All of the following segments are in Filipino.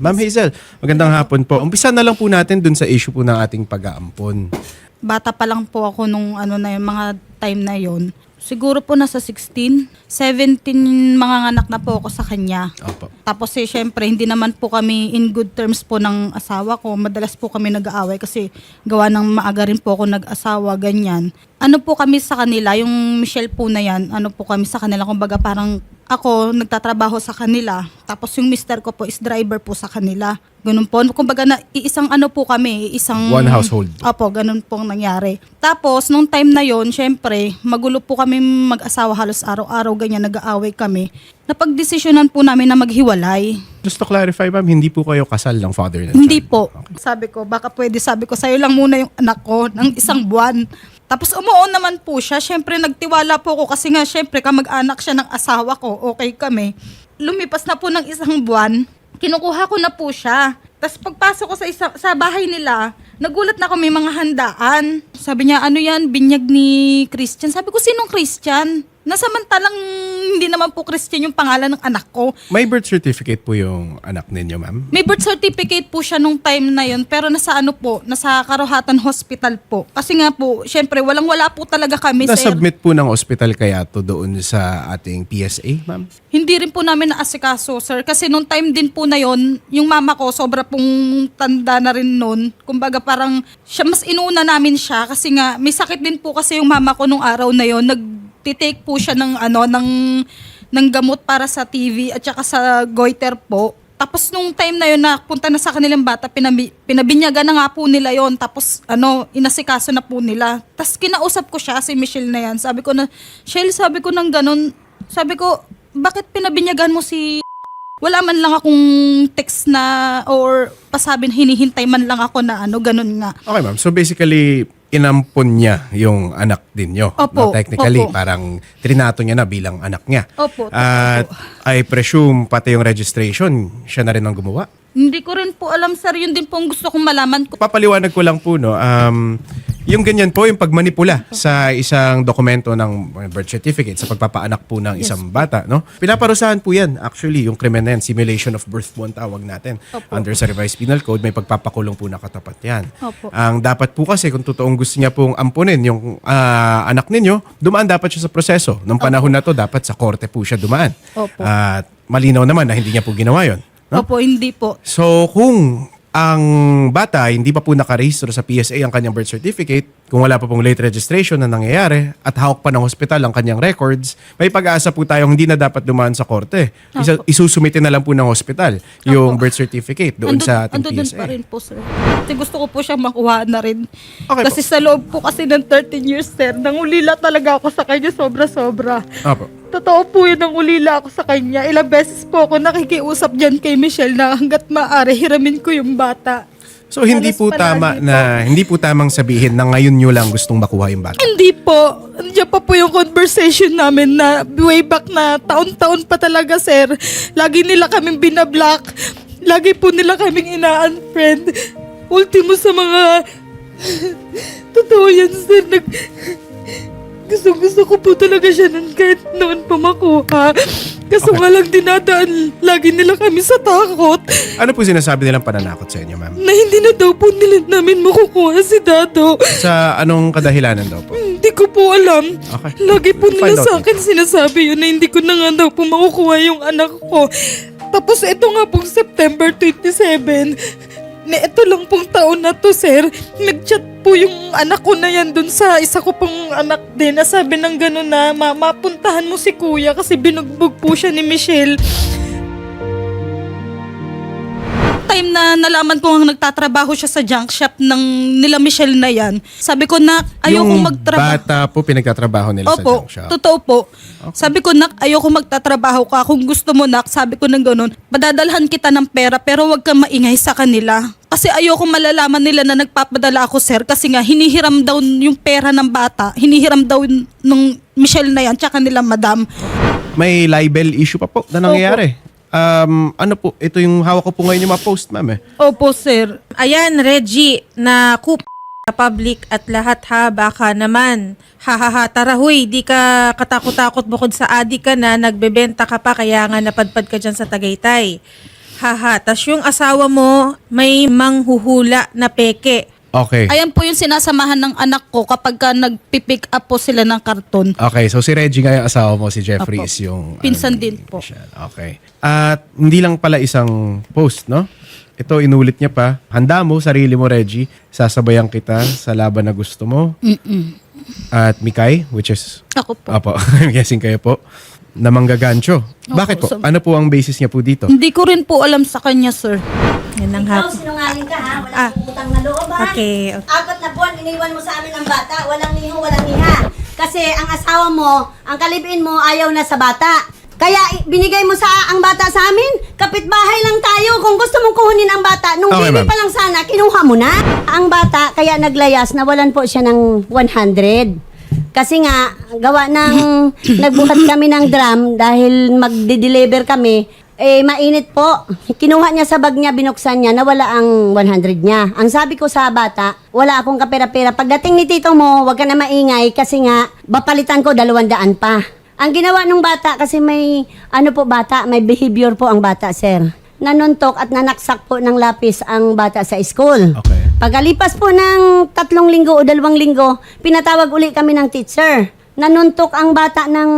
Ma'am Hazel, magandang hapon po. Umpisa na lang po natin dun sa issue po ng ating pag-aampon. Bata pa lang po ako nung ano na yung mga time na yon. Siguro po nasa 16, 17 mga anak na po ako sa kanya. Opo. Tapos eh, syempre, hindi naman po kami in good terms po ng asawa ko. Madalas po kami nag-aaway kasi gawa ng maaga rin po ako nag-asawa, ganyan. Ano po kami sa kanila, yung Michelle po na yan, ano po kami sa kanila, kumbaga parang ako nagtatrabaho sa kanila. Tapos yung mister ko po is driver po sa kanila. Ganun po. Kumbaga na iisang ano po kami, isang... One household. Opo, ganun pong nangyari. Tapos, nung time na yon syempre, magulo po kami mag-asawa halos araw-araw, ganyan, nag-aaway kami. Napagdesisyonan po namin na maghiwalay. Just to clarify, ma'am, hindi po kayo kasal ng father ng Hindi po. Sabi ko, baka pwede, sabi ko, sa'yo lang muna yung anak ko ng isang buwan. Tapos umuo naman po siya. Siyempre, nagtiwala po ako kasi nga, siyempre, kamag-anak siya ng asawa ko. Okay kami. Lumipas na po ng isang buwan. Kinukuha ko na po siya. Tapos pagpasok ko sa, isa, sa bahay nila, nagulat na ako may mga handaan. Sabi niya, ano yan, binyag ni Christian. Sabi ko, sinong Christian? Nasamantalang hindi naman po Christian yung pangalan ng anak ko. May birth certificate po yung anak ninyo, ma'am? May birth certificate po siya nung time na yun, pero nasa ano po, nasa Karuhatan Hospital po. Kasi nga po, syempre, walang-wala po talaga kami, sir. Na-submit po ng hospital kaya to doon sa ating PSA, ma'am? Hindi rin po namin naasikaso, sir. Kasi nung time din po na yon, yung mama ko, sobra pong tanda na rin noon. Kumbaga parang, siya, mas inuna namin siya kasi nga, may sakit din po kasi yung mama ko nung araw na yon. Nagtitake po siya ng ano, ng, ng gamot para sa TV at saka sa goiter po. Tapos nung time na yun na punta na sa kanilang bata, pinabi, pinabinyagan na nga po nila yon Tapos ano, inasikaso na po nila. Tapos kinausap ko siya, si Michelle na yan. Sabi ko na, Shell, sabi ko nang ganun, sabi ko, bakit pinabinyagan mo si wala man lang akong text na or pasabing hinihintay man lang ako na ano, ganun nga. Okay, ma'am. So basically, inampon niya yung anak din nyo. Opo, no? Technically, opo. parang trinato niya na bilang anak niya. Opo, At I presume pati yung registration, siya na rin ang gumawa. Hindi ko rin po alam, sir. Yun din po ang gusto kong malaman. ko. Papaliwanag ko lang po, no, um, yung ganyan po, yung pagmanipula sa isang dokumento ng birth certificate, sa pagpapaanak po ng isang bata, no? Pinaparusahan po yan, actually, yung krimen na yan, simulation of birth po ang tawag natin. Opo. Under sa revised penal code, may pagpapakulong po na katapat yan. Opo. Ang dapat po kasi, kung totoong gusto niya pong ampunin yung ah, anak ninyo, dumaan dapat siya sa proseso. Nung panahon na to, dapat sa korte po siya dumaan. Opo. At malinaw naman na hindi niya po ginawa yon. No? Opo, hindi po. So kung ang bata hindi pa po nakarehistro sa PSA ang kanyang birth certificate, kung wala pa pong late registration na nangyayari at hawak pa ng hospital ang kanyang records, may pag-asa po tayong hindi na dapat dumaan sa korte. Isa, isusumitin na lang po ng hospital yung birth certificate doon Andun- sa ating andun din PSA. pa rin po, sir. Kasi gusto ko po siya makuha na rin. Okay kasi sa loob po kasi ng 13 years, sir, nangulila talaga ako sa kanya sobra-sobra. Opo. Totoo po yun, nangulila ako sa kanya. Ilang beses po ako nakikiusap dyan kay Michelle na hanggat maaari, hiramin ko yung bata. So hindi Halos po tama palagi na hindi po tamang sabihin na ngayon nyo lang gustong makuha yung bata. Hindi po. Andiyan pa po yung conversation namin na way back na taon-taon pa talaga, sir. Lagi nila kaming binablock. Lagi po nila kaming ina-unfriend. Ultimo sa mga... Totoo yan, sir. Nag... Gusto gusto ko po talaga siya nun kahit noon pa makuha. Kaso Okay. nga lang dinadaan lagi nila kami sa takot Ano po sinasabi nilang pananakot sa inyo, ma'am? na hindi na daw po nila namin makukuha si Dado. Sa anong kadahilanan daw po? Hindi ko po alam. Okay. Lagi po Find nila out sa akin sinasabi yun na hindi ko na nga daw po makukuha yung anak ko. Tapos ito nga pong September 27, na ito lang pong taon na to, sir. Nag-chat po yung anak ko na yan dun sa isa ko pong anak din. Sabi ng gano'n na, mama, puntahan mo si kuya kasi binugbog po siya ni Michelle. Time na nalaman ko nga nagtatrabaho siya sa junk shop ng nila Michelle na yan, sabi ko na ayoko yung magtrabaho. bata po pinagtatrabaho nila sa Opo, junk shop. totoo po. Sabi ko, nak, ayoko magtatrabaho ka. Kung gusto mo, nak, sabi ko ng ganun, padadalhan kita ng pera pero wag kang maingay sa kanila. Kasi ayoko malalaman nila na nagpapadala ako, sir. Kasi nga, hinihiram daw yung pera ng bata. Hinihiram daw ng Michelle na yan, tsaka nila madam. May libel issue pa po na nangyayari. Um, ano po, ito yung hawak ko po ngayon yung mga post, ma'am eh. Opo, sir. Ayan, Reggie, na kup public at lahat ha, baka naman. Ha ha ha, tara huy, di ka katakot-takot bukod sa adi ka na, nagbebenta ka pa, kaya nga napadpad ka dyan sa Tagaytay. Haha. Tas yung asawa mo may manghuhula na peke. Okay. Ayan po yung sinasamahan ng anak ko kapag ka nagpipick up po sila ng karton. Okay, so si Reggie nga yung asawa mo, si Jeffrey Apo. is yung... Pinsan ano, din po. siya. Okay. At hindi lang pala isang post, no? Ito, inulit niya pa. Handa mo, sarili mo, Reggie. Sasabayan kita sa laban na gusto mo. Mm-mm. At Mikay, which is... Ako po. Apo, I'm guessing kayo po. Na manggagancho. Bakit po? so- Ano po ang basis niya po dito? Hindi ko rin po alam sa kanya, sir. Yan ang Ikaw, hap. sinungaling ka ha? Walang Ah. utang na loob ha? Okay, okay. Apat na buwan, iniwan mo sa amin ang bata. Walang niho, walang niha. Kasi ang asawa mo, ang kalibin mo, ayaw na sa bata. Kaya binigay mo sa ang bata sa amin. Kapitbahay lang tayo. Kung gusto mong kuhunin ang bata, nung Okay, baby ma'am. pa lang sana, kinuha mo na. Ang bata, kaya naglayas, nawalan po siya ng 100. Kasi nga, gawa ng nagbuhat kami ng drum dahil magde-deliver kami, eh mainit po. Kinuha niya sa bag niya, binuksan niya, nawala ang 100 niya. Ang sabi ko sa bata, wala akong kapera-pera. Pagdating ni tito mo, wag ka na maingay kasi nga, bapalitan ko dalawang daan pa. Ang ginawa ng bata, kasi may, ano po bata, may behavior po ang bata, sir. Nanuntok at nanaksak po ng lapis ang bata sa school. Okay. Pagkalipas po ng tatlong linggo o dalawang linggo, pinatawag uli kami ng teacher. Nanuntok ang bata ng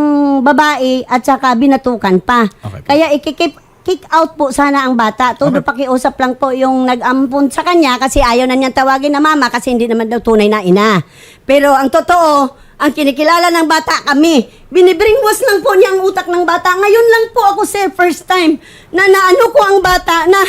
babae at saka binatukan pa. Okay. Kaya ikikip kick out po sana ang bata. Todo pakiusap lang po yung nag-ampun sa kanya kasi ayaw na niyang tawagin na mama kasi hindi naman daw tunay na ina. Pero ang totoo, ang kinikilala ng bata kami. Binibringwas lang po niya ang utak ng bata. Ngayon lang po ako, sir, first time na naano ko ang bata na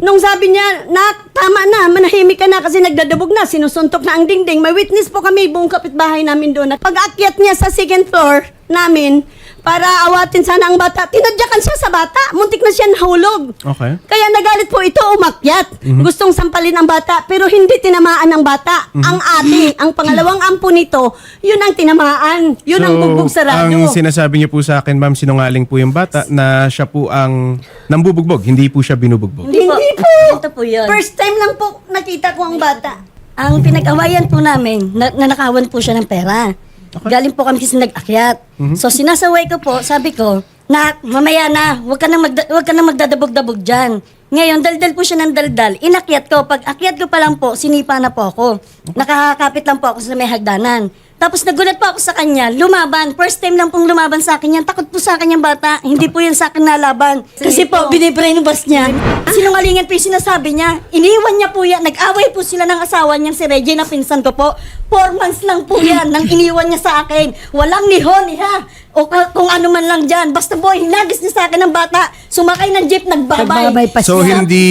nung sabi niya, nak, tama na, manahimik ka na kasi nagdadabog na, sinusuntok na ang dingding. May witness po kami, buong kapitbahay namin doon. At pag-akyat niya sa second floor namin, para awatin sana ang bata, tinadyakan siya sa bata. Muntik na siya nahulog. Okay. Kaya nagalit po ito, umakyat. Gustong sampalin ang bata, pero hindi tinamaan ang bata. Ang ate, ang pangalawang ampo nito, yun ang tinamaan. Yun ang bugbog sa ang radyo. sinasabi niyo po sa akin, ma'am, sinungaling po yung bata na siya po ang nambubugbog, hindi po siya binubugbog. Hindi po. Ito po yun. First time lang po nakita ko ang bata. Ang pinag-awayan po namin, na, nanakawan po siya ng pera. Galing po kami kasi nag-akyat. So sinasaway ko po, sabi ko, na mamaya na, huwag ka nang, magda- huwag ka nang magdadabog-dabog dyan. Ngayon, daldal po siya ng daldal. Inakyat ko. Pag akyat ko pa lang po, sinipa na po ako. Nakakapit lang po ako sa may hagdanan. Tapos nagulat po ako sa kanya, lumaban. First time lang pong lumaban sa akin yan. Takot po sa akin yung bata. Hindi po yan sa akin nalaban. Kasi po, binibrainwash niya. Sinungalingan po yung sinasabi niya. Iniwan niya po yan. Nag-away po sila ng asawa niyang si Reggie na pinsan ko po. Four months lang po yan nang iniwan niya sa akin. Walang nihon, iha. O ka- kung ano man lang dyan. Basta boy, hinagis niya sa akin ng bata. Sumakay ng jeep, nagbabay. Nagbabay pa So, siya. hindi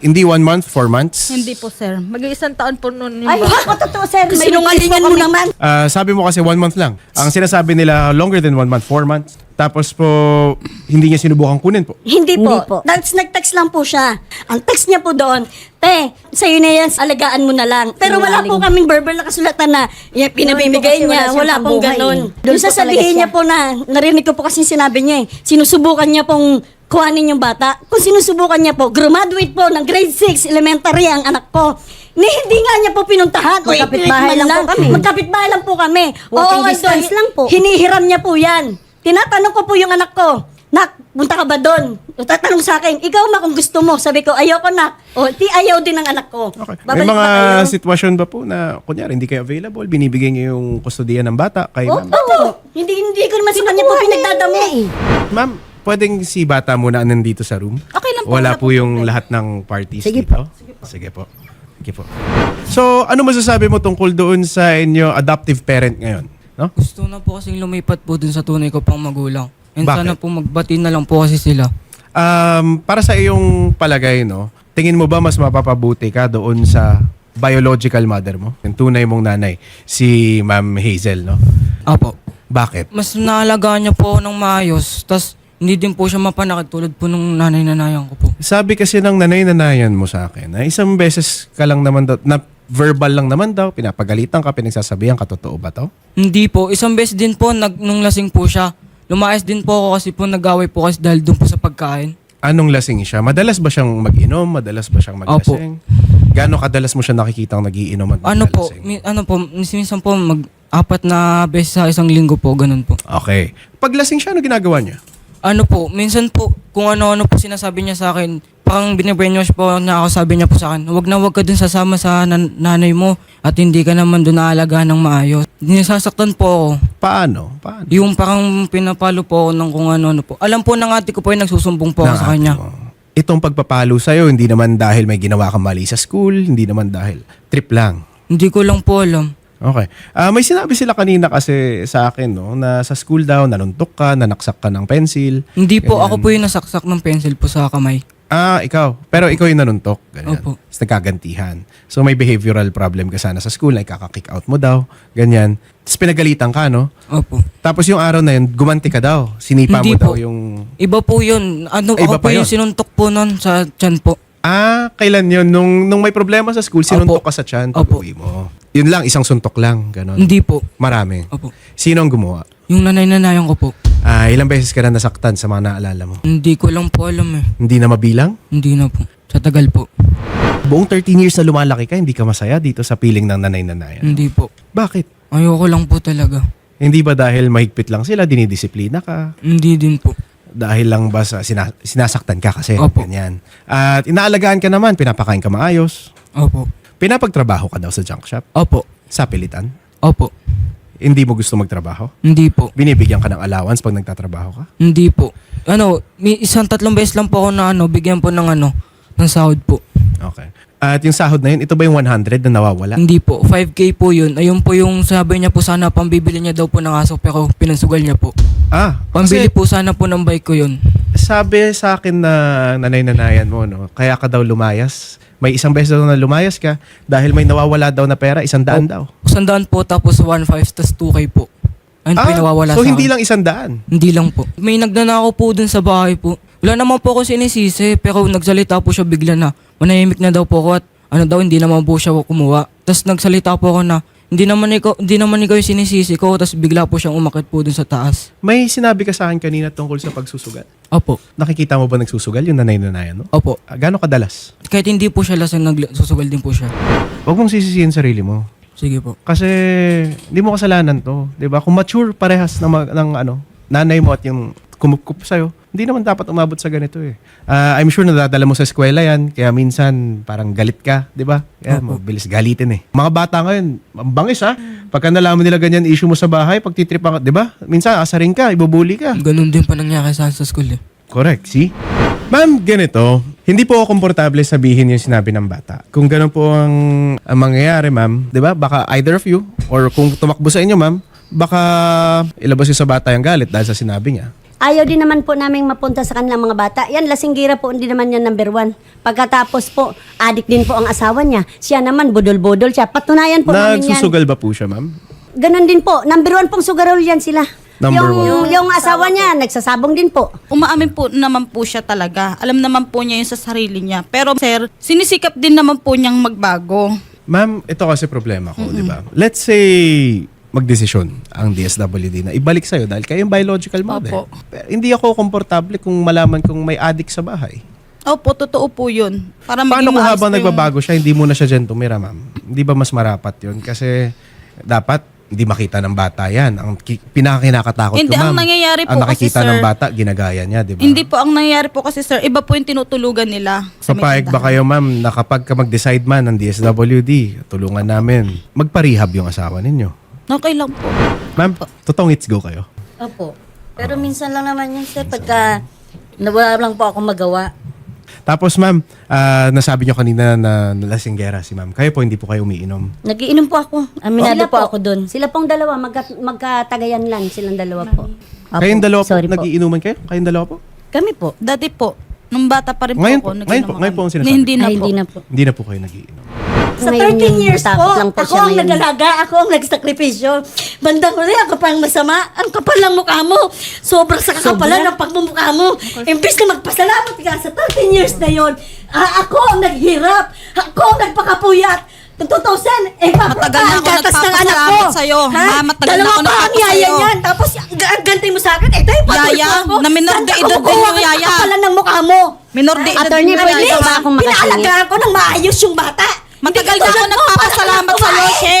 hindi one month, four months? Hindi po, sir. Mag-iisang taon po noon yung Ay, bata. ako totoo, sir. May Sinungalingan mo naman. Ah, sabi mo kasi one month lang. Ang sinasabi nila, longer than one month, four months. Tapos po, hindi niya sinubukan kunin po. Hindi po. Hindi po. That's, nag-text lang po siya. Ang text niya po doon, Te, sa'yo na yan, alagaan mo na lang. Pero wala po kaming verbal na kasulatan na yan, pinabibigay kasi niya. wala siyang Wala pong pambuhay ganun. eh. Doon Yung po sasabihin niya po na, narinig ko po kasi sinabi niya eh, sinusubukan niya pong kuhanin yung bata. Kung sinusubukan niya po, graduate po ng grade 6 elementary ang anak ko. Ni, hindi nga niya po pinuntahan. Magkapitbahay lang po kami. Magkapitbahay lang po kami. Walking Oo, distance lang po. Hinihiram niya po yan. Tinatanong ko po yung anak ko, Nak, punta ka ba doon? O, Tatanong sa akin, ikaw ma kung gusto mo. Sabi ko, ayoko na. O, di ayaw din ng anak ko. Okay. May Babalik mga ba kayo? sitwasyon ba po na, kunyari, hindi kayo available, binibigay niyo yung kustodiya ng bata kay Oo, ma'am? oo. Hindi, hindi ko naman sa kanya po pinagdadamo. eh. Ma'am, pwedeng si bata muna nandito sa room? Okay lang po, Wala wala po po yung lahat ng parties Sige dito? Sige po. Sige po. So, ano masasabi mo tungkol doon sa inyo adoptive parent ngayon? No? Gusto na po kasing lumipat po dun sa tunay ko pang magulang. And Bakit? sana po magbati na lang po kasi sila. Um, para sa iyong palagay, no, tingin mo ba mas mapapabuti ka doon sa biological mother mo? Yung tunay mong nanay, si Ma'am Hazel, no? Apo. Bakit? Mas naalagaan niya po ng maayos. Tapos hindi din po siya mapanakit tulad po nung nanay-nanayan ko po. Sabi kasi ng nanay-nanayan mo sa akin na isang beses ka lang naman daw, na verbal lang naman daw, pinapagalitan ka, pinagsasabihan ka, totoo ba to? Hindi po. Isang beses din po, nag, nung lasing po siya, lumayas din po ako kasi po nag-away po kasi dahil dun po sa pagkain. Anong lasing siya? Madalas ba siyang mag-inom? Madalas ba siyang maglasing? Gaano kadalas mo siya nakikitang nagiinom at Ano po, naglalasing? mi- ano po, minsan po mag-apat na beses sa isang linggo po, ganun po. Okay. Pag lasing siya, ano ginagawa niya? Ano po, minsan po, kung ano-ano po sinasabi niya sa akin, parang binibrainwash po na ako, sabi niya po sa akin, wag na wag ka dun sasama sa nan- nanay mo at hindi ka naman dun naalagaan ng maayos. Nisasaktan po ako. Paano? Paano? Yung parang pinapalo po ako ng kung ano-ano po. Alam po ng ate ko po yung nagsusumbong po ako sa kanya. oh. Itong pagpapalo sa'yo, hindi naman dahil may ginawa kang mali sa school, hindi naman dahil trip lang. Hindi ko lang po alam. Okay. Ah, may sinabi sila kanina kasi sa akin, no, na sa school daw, nanuntok ka, nanaksak ka ng pencil. Hindi po, Ganyan. ako po yung nasaksak ng pencil po sa kamay. Ah, ikaw. Pero ikaw yung nanuntok. Ganyan. Opo. Tapos nagkagantihan. So may behavioral problem ka sana sa school, na ikaka-kick out mo daw. Ganyan. Tapos pinagalitan ka, no? Opo. Tapos yung araw na yun, gumanti ka daw. Sinipa Hindi mo daw po. yung... Iba po yun. Ano, Ay, ako iba po pa yung yun. sinuntok po nun sa tiyan po. Ah, kailan yun? Nung, nung may problema sa school, sinuntok Opo. ka sa tiyan, Opo. pag-uwi mo. Yun lang, isang suntok lang. Ganon. Hindi po. Marami. Opo. Sino ang gumawa? Yung nanay-nanayan ko po. Ah, ilang beses ka na nasaktan sa mga naalala mo? Hindi ko lang po alam eh. Hindi na mabilang? Hindi na po. Sa tagal po. Buong 13 years na lumalaki ka, hindi ka masaya dito sa piling ng nanay-nanayan. Hindi po. Bakit? Ayoko lang po talaga. Hindi ba dahil mahigpit lang sila, dinidisiplina ka? Hindi din po. Dahil lang ba sa sina- sinasaktan ka kasi? Opo. Ganyan. At inaalagaan ka naman, pinapakain ka maayos. Opo. Pinapagtrabaho ka daw sa junk shop. Opo. Sa pilitan. Opo. Hindi mo gusto magtrabaho. Hindi po. Binibigyan ka ng allowance pag nagtatrabaho ka. Hindi po. Ano, may isang tatlong beses lang po ako na ano, bigyan po ng ano, ng sahod po. Okay. At yung sahod na yun, ito ba yung 100 na nawawala? Hindi po. 5K po yun. Ayun po yung sabi niya po sana pambibili niya daw po ng aso pero pinansugal niya po. Ah, Pambili kasi po sana po ng bike ko yun. sabi sa akin na nanay-nanayan mo, no, kaya ka daw lumayas. May isang beses daw na lumayas ka dahil may nawawala daw na pera, isang daan daw. Sandaan po tapos 1.5 tas 2K po. Ayun po yung nawawala Ah, so sa hindi akin. lang isang daan. Hindi lang po. May nagnanakaw po dun sa bahay po. Wala naman po ako sinisisi pero nagsalita po siya bigla na manahimik na daw po ako at ano daw hindi naman po siya kumuha. Tapos nagsalita po ako na hindi naman ikaw, hindi naman ikaw yung sinisisi ko tapos bigla po siyang umakit po dun sa taas. May sinabi ka sa akin kanina tungkol sa pagsusugal. Opo. Nakikita mo ba nagsusugal yung nanay-nanayan mo? Opo. Ah, Gaano kadalas? Kahit hindi po siya lasang nagsusugal din po siya. Huwag mong sisisihin sarili mo. Sige po. Kasi hindi mo kasalanan to, 'di ba? Kung mature parehas ng, mag- ng ano, nanay mo at yung kumukup sa'yo, hindi naman dapat umabot sa ganito eh. Ah, I'm sure nadadala mo sa eskwela yan, kaya minsan parang galit ka, di ba? Kaya Opo. mabilis galitin eh. Mga bata ngayon, ang bangis ha. Pagka nalaman nila ganyan issue mo sa bahay, pag titripan ka, di ba? Minsan asarin ka, ibubuli ka. Ganun din pa nangyari sa sa school eh. Correct, see? Ma'am, ganito. Hindi po ako komportable sabihin yung sinabi ng bata. Kung ganun po ang, ang mangyayari, ma'am, di ba? Baka either of you, or kung tumakbo sa inyo, ma'am, baka ilabas yung sa bata yung galit dahil sa sinabi niya. Ayaw din naman po naming mapunta sa kanilang mga bata. Yan, lasinggira po, hindi naman yan number one. Pagkatapos po, adik din po ang asawa niya. Siya naman, budol-budol siya. Patunayan po namin yan. Nagsusugal ba po siya, ma'am? Ganon din po. Number one pong sugarol yan sila. Number yung, one. yung asawa niya, nagsasabong din po. Umaamin po naman po siya talaga. Alam naman po niya yung sa sarili niya. Pero sir, sinisikap din naman po niyang magbago. Ma'am, ito kasi problema ko, di ba? Let's say, magdesisyon ang DSWD na ibalik sa'yo dahil kayo yung biological mother. Opo. Pero hindi ako komportable kung malaman kung may adik sa bahay. Opo, totoo po yun. Para Paano maging kung maayos habang po yung- nagbabago siya, hindi mo na siya dyan tumira, ma'am? Hindi ba mas marapat yun? Kasi dapat hindi makita ng bata yan. Ang ki- pinakakinakatakot Hindi, ko, ma'am. ang nangyayari po ang kasi, nakikita ng sir, bata, ginagaya niya, di ba? Hindi po ang nangyayari po kasi sir, iba po yung tinutulugan nila. sa may Papayag ba tindahan. kayo, ma'am, na kapag ka mag-decide man ng DSWD, tulungan namin, magparehab yung asawa ninyo? Okay lang po. Ma'am, totoong it's go kayo. Opo. Pero minsan lang naman yun, sir, pagka nawala lang po ako magawa. Tapos, ma'am, ah, nasabi nyo kanina na nalasinggera si ma'am. Kayo po, hindi po kayo umiinom. Nagiinom po ako. Aminado po ako doon. Sila pong dalawa, magka, magkatagayan lang silang dalawa po. Opo. Kayong dalawa po, Sorry po. nagiinuman kayo? Kayong dalawa po? Kami po. Dati po, nung bata pa rin po Ngayon ako. po, nag-inom ngayon po, ako. ngayon po ang sinasabi. Hindi na Ay, po. hindi na po. Hindi na po kayo nagiinom. Sa Ngayon 13 yung years po, natakot lang po ako siya ang ngayon. nag-alaga, ako ang nagsakripisyo. Bandang huli, ako pang masama. Ang kapal ng mukha mo. Sobrang sa kakapalan ng pagmumukha mo. Imbis na magpasalamat ka sa 13 years na yon, ah, ako ang naghirap. Ako ang nagpakapuyat. Ng 2000, eh, Matagal na ako nagpapasalamat sa'yo. Ha? Ma, matagal na Dalawa ako pa ang nagpapasalamat yaya sa'yo. niyan. Tapos, ga- ang gantay mo sa akin, eh, dahil patuloy Yaya, pa ako. na minor Saan de edad din yung ng yaya. kakapalan ng mukha mo? Minor de edad Attorney, din yung pwede yaya. ba ako makasingit? Pinalagaan ko ng maayos yung bata. Matagal na ako mo, nagpapasalamat.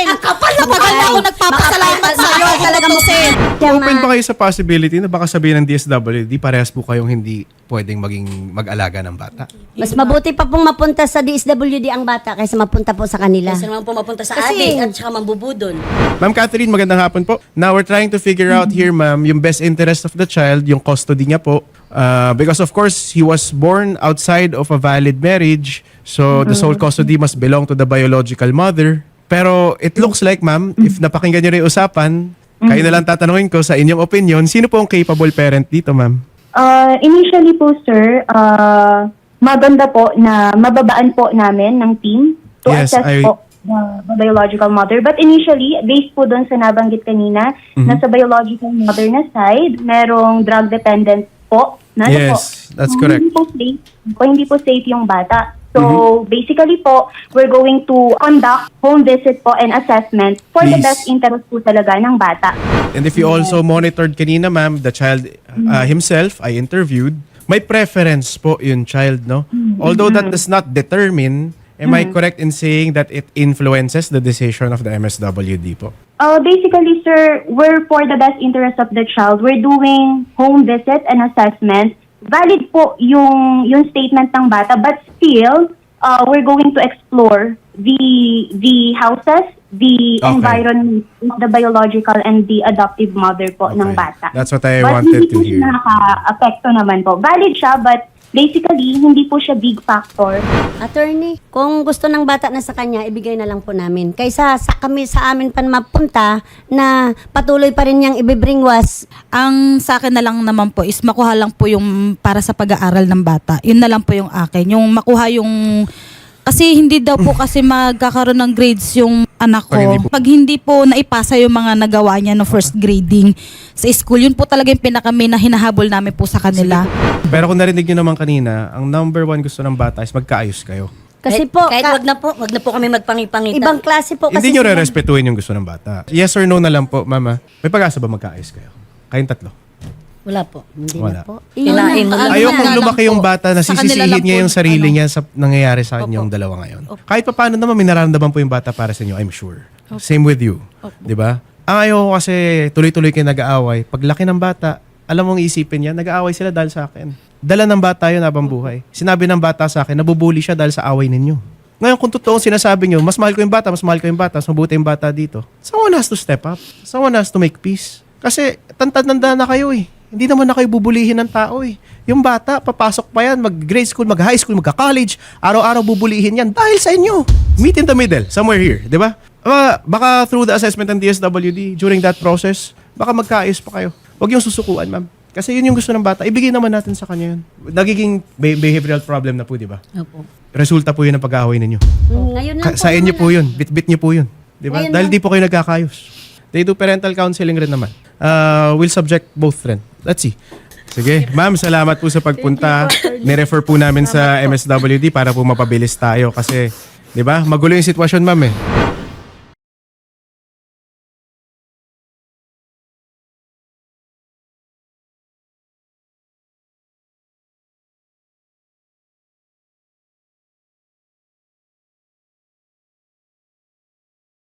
Ang kapal ng Matagal na ako mo. nagpapasalamat sa'yo. makapal talaga gastusin. Kaya Open pa kayo sa possibility na baka sabihin ng DSWD, parehas po kayong hindi pwedeng maging mag-alaga ng bata. Mas mabuti pa pong mapunta sa DSWD ang bata kaysa mapunta po sa kanila. Kasi naman po mapunta sa Kasi- adik at saka mambubudol. Ma'am Catherine, magandang hapon po. Now we're trying to figure out here, ma'am, yung best interest of the child, yung custody niya po. Uh, because of course, he was born outside of a valid marriage. So the sole custody must belong to the biological mother. Pero it looks like, ma'am, if napakinggan niyo rin yung usapan, kayo na lang tatanungin ko sa inyong opinion, sino po ang capable parent dito, ma'am? Uh, initially po, sir, uh, maganda po na mababaan po namin ng team to Yes, assess I- po the, biological mother. But initially, based po doon sa nabanggit kanina, Mhm. na sa biological mother na side, merong drug dependent po. Na ano Yes, po, that's correct. Hindi po safe, po, hindi po safe yung bata. So, Mhm. basically po, we're going to conduct home visit po and assessment for the Please. best interest po talaga ng bata. And if you also monitored kanina, ma'am, the child uh, himself, I interviewed, may preference po yung child, no? Although that does not determine, am I correct in saying that it influences the decision of the MSWD po? Uh, basically, sir, we're for the best interest of the child. We're doing home visit and assessment. Valid po yung yung statement ng bata, but still, uh, we're going to explore the the houses, the Okay. environment, the biological and the adoptive mother po ng Okay. bata. That's what I but wanted hindi to po hear. nakaka-apekto naman po. Valid siya, but basically, hindi po siya big factor. Attorney, kung gusto ng bata na sa kanya, ibigay na lang po namin. Kaysa sa kami sa amin pa mapunta na patuloy pa rin niyang ibibringwas. Ang sa akin na lang naman po is makuha lang po yung para sa pag-aaral ng bata. Yun na lang po yung akin. Yung makuha yung kasi hindi daw po kasi magkakaroon ng grades yung anak ko. Pag hindi po- Pag hindi po naipasa yung mga nagawa niya no first grading sa school, yun po talaga yung pinakami na hinahabol namin po sa kanila. Pero kung narinig nyo naman kanina, ang number one gusto ng bata is magkaayos kayo. Kasi kahit, po, kahit ka- wag na po, wag na po kami magpangipangita. ibang klase po kasi Hindi nyo sila. re-respetuhin yung gusto ng bata. Yes or no na lang po, mama. May pag-asa ba magkaayos kayo? Kayong tatlo. Wala po. Hindi Wala. na po. Kinain mo lang. Ayokong na lang lumaki po. yung bata na Sa kanila sisisihin lang niya po, yung sarili ano. niya sa nangyayari sa kanyang dalawa ngayon. Kahit pa paano naman, may nararamdaman po yung bata para sa inyo, I'm sure. Same with you. Di ba? Ang ayoko kasi tuloy-tuloy kayo nag-aaway. Pag laki ng bata, alam mong isipin niya, nag-aaway sila dahil sa akin. Dala ng bata yun habang buhay. Sinabi ng bata sa akin, nabubuli siya dahil sa away ninyo. Ngayon, kung totoong sinasabi nyo, mas mahal ko yung bata, mas mahal ko yung bata, mas mabuti yung bata dito. Someone has to step up. Someone has to make peace. Kasi tantad-tanda na kayo eh. Hindi naman na kayo bubulihin ng tao eh. Yung bata, papasok pa yan, mag-grade school, mag-high school, magka-college, araw-araw bubulihin yan dahil sa inyo. Meet in the middle, somewhere here, di ba? Ah, baka through the assessment ng DSWD, during that process, baka magkaayos pa kayo. Huwag yung susukuan, ma'am. Kasi yun yung gusto ng bata. Ibigay naman natin sa kanya yun. Nagiging be- behavioral problem na po, di ba? Opo. Resulta po yun ng pag-aaway ninyo. Mm, Ngayon lang Ka- sa inyo po yun. Bit-bit niyo po yun. Di ba? Ngayon Dahil lang. di po kayo nagkakayos. They do parental counseling rin naman. Uh, we'll subject both rin. Let's see. Sige. Ma'am, salamat po sa pagpunta. Nirefer po namin sa MSWD para po mapabilis tayo kasi, di ba? Magulo yung sitwasyon, ma'am eh.